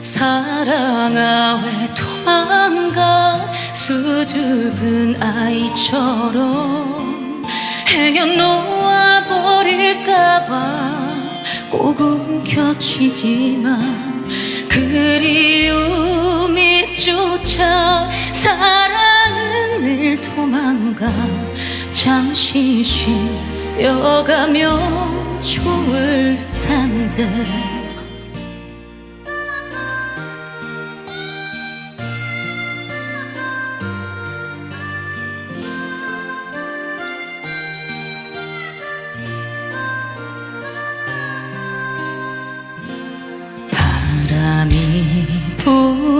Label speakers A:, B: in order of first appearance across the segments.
A: 사랑아 왜 도망가? 수줍은 아이처럼 행여 놓아버릴까봐 꼭 움켜쥐지만 그리움이 쫓아 사랑은 늘 도망가 잠시 쉬어가면 좋을 텐데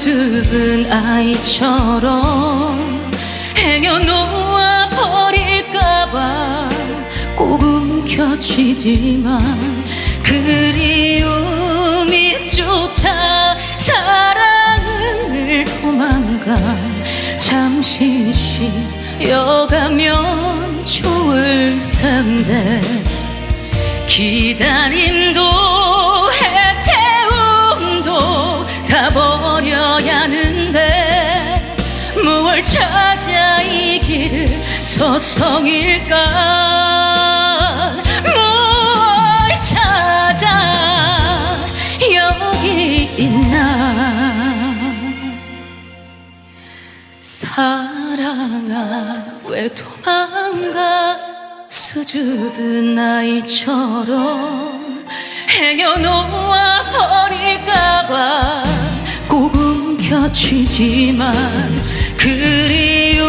A: 수줍은 아이처럼 행여 놓아 버릴까봐 꼭 움켜쥐지만 그리움이 쫓아 사랑은 늘 도망가 잠시 쉬어가면 좋을 텐데 기다림도 하는데 무얼 찾아 이 길을 서성일까? 무얼 찾아 여기 있나? 사랑아 왜 도망가? 수줍은 아이처럼 행여 놓아 버릴까 그리움이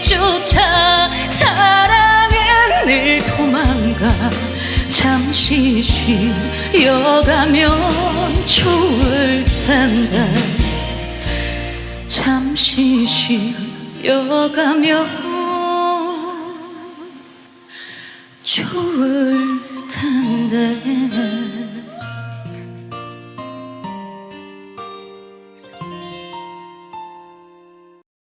A: 쫓아 사랑은 늘 도망가 잠시 쉬어가면 좋을 텐데. 잠시 쉬어가면 좋을 텐데